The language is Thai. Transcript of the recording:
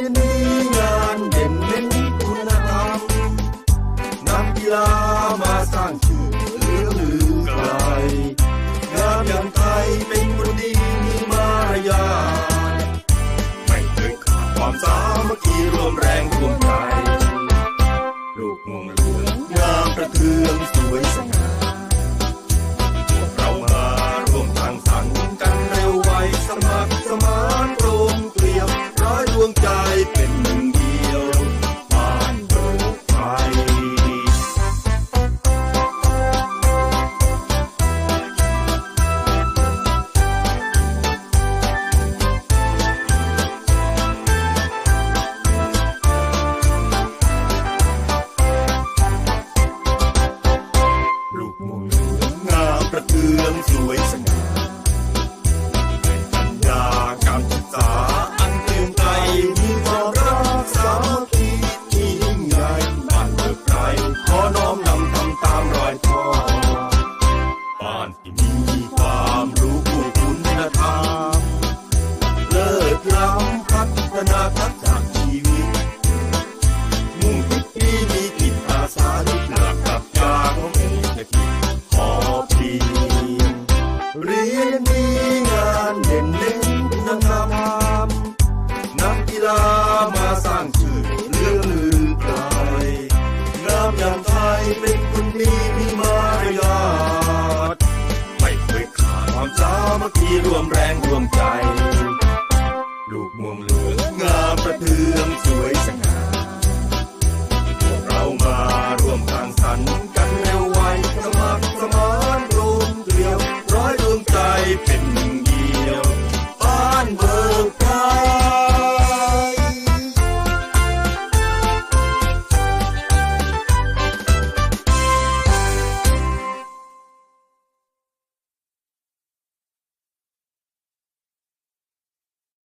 นนี้งานเด่นเน้นคุณธรรมนำกีฬามาสร้างชื่อเหลือลือไกลงานอย่างไทยเป็น ประเทืองสวยสง่า องงามนักกีฬามาสร้างชื่อเรื่องลือไกลงามอย่างไทยเป็นคนดีมีมารยาทไม่เคยขาดความสามัคคีรวมแรงรวมใจ ลูกม่วงเหลืองงามประเทืองสวยสง่า